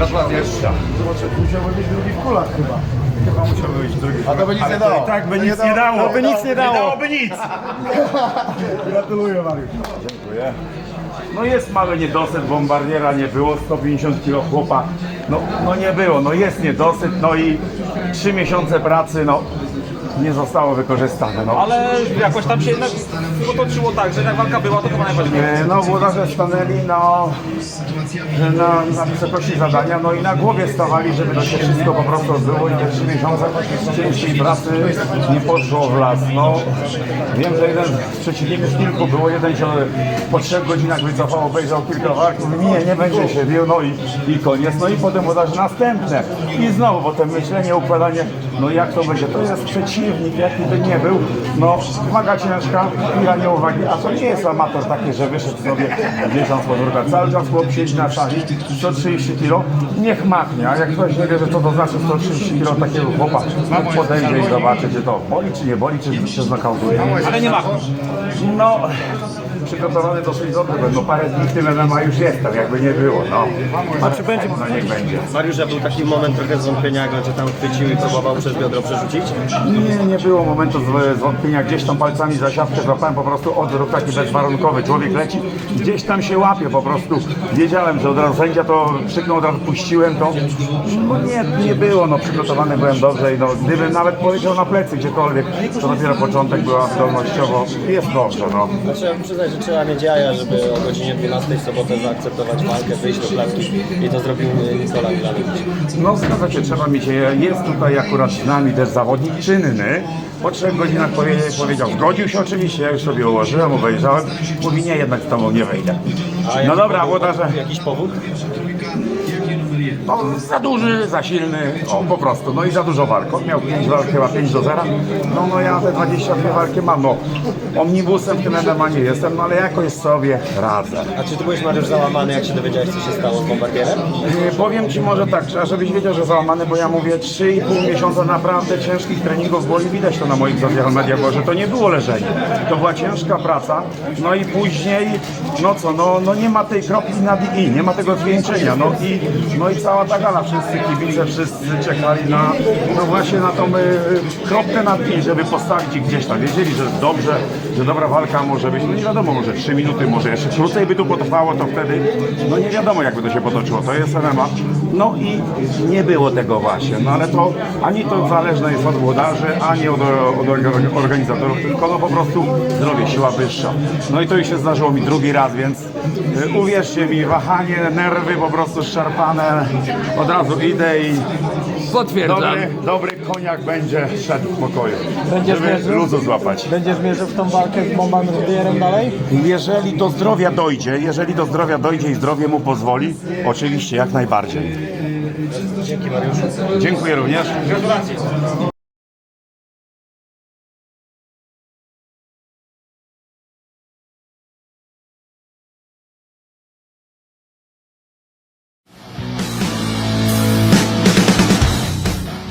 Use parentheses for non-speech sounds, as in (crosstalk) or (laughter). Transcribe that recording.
Jeszcze. Musiałby być drugi w kulach chyba. Chyba musiał być drugi. A to by nic nie dało. tak by nic nie nie dało. To by nic nie dało. dałoby nic. (laughs) Gratuluję Mariusz. Dziękuję. No jest mały niedosyt, bombardiera nie było, 150 kg chłopa. No, no nie było, no jest niedosyt, no i trzy miesiące pracy, no nie zostało wykorzystane. No. Ale jakoś tam się jednak potoczyło tak, że jak walka była, to chyba najważniejsze. E, No włodarze stanęli no, na, na wysokości zadania, no i na głowie stawali, żeby to się wszystko po prostu odbyło i te trzy miesiące ciężkiej pracy nie poszło w las. No, wiem, że jeden z przeciwników kilku było, jeden się po trzech godzinach wycofał, obejrzał kilka walk, nie, nie będzie się bił, no i, i koniec. No i potem włodarze następne i znowu potem myślenie, układanie, no jak to będzie, to jest przeciwnik, jaki by nie był, no waga ciężka, chwila nieuwagi, a to nie jest amator taki, że wyszedł sobie miesiąc podwórka, cały czas chłop siedzi na sali, 130 kg, niech machnie, a jak ktoś nie wie, że co to znaczy 130 kg takiego chłopa, no podejdzie i zobaczy, czy to boli, czy nie boli, czy się znokautuje. Ale nie ma. No, przygotowany dosyć dobrze, no parę dni w tym MMA już jestem, jakby nie było, no. A czy będzie? No niech będzie. Mariusza był taki moment trochę zwątpienia, jak cię tam chwycił i próbował przez biodro przerzucić. Nie, nie było momentu zw- zwątpienia, gdzieś tam palcami za siatkę złapałem po prostu odruch taki bezwarunkowy, człowiek leci, gdzieś tam się łapie po prostu, wiedziałem, że od razu sędzia to krzyknął, od razu puściłem to, no nie, nie było, no przygotowany byłem dobrze i no gdybym nawet poleciał na plecy gdziekolwiek, to dopiero początek była zdolnościowo, jest dobrze, no. Przyznać, że trzeba mieć jaja, żeby o godzinie 12 w sobotę zaakceptować walkę, wyjść do klatki i to zrobił Nikola Milanowicz. No zgadza się, trzeba mieć, jest tutaj akurat z nami też zawodnik czynny. Po trzech godzinach powie, powiedział, zgodził się oczywiście, ja już sobie ułożyłem, obejrzałem. Mówi, nie, jednak z tobą nie wejdę. A No dobra, powód- włodarze, Jakiś powód? No za duży, za silny, o po prostu, no i za dużo walk. On miał 5 walk, chyba 5 do 0. No, no ja te 22 walki mam, no omnibusem w tym MMA nie jestem, no ale jakoś sobie radzę. A czy ty byłeś Mariusz załamany, jak się dowiedziałeś, co się stało z bombardierem? Nie, Powiem Ci może tak, trzeba żebyś wiedział, że załamany, bo ja mówię 3,5 miesiąca naprawdę ciężkich treningów, bo i widać to na moich social mediach, bo że to nie było leżenie. To była ciężka praca, no i później, no co, no, no nie ma tej kropli nad i, nie ma tego zwieńczenia, no i, no i cała ta gala, wszyscy kibice, wszyscy czekali na, no właśnie na tą y, kropkę nad i, żeby postawić ich gdzieś tam. Wiedzieli, że dobrze, że dobra walka może być, no nie wiadomo, może 3 minuty, może jeszcze krócej by tu potrwało, to wtedy, no nie wiadomo jakby to się potoczyło, to jest MMA. No i nie było tego właśnie, no ale to ani to zależne jest od włodarzy, ani od, od orga- organizatorów, tylko no po prostu zdrowie, siła wyższa. No i to już się zdarzyło mi drugi raz, więc y, uwierzcie mi, wahanie, nerwy po prostu szarpane, od razu idę i Potwierdzam. dobry, dobry koniak będzie szedł w pokoju, Będziesz żeby mierzył? luzu złapać. Będziesz mierzył w tą walkę z bombardierem dalej? Jeżeli do zdrowia dojdzie, jeżeli do zdrowia dojdzie i zdrowie mu pozwoli, oczywiście jak najbardziej. Dzięki Mariuszu. Dziękuję również. Gratulacje.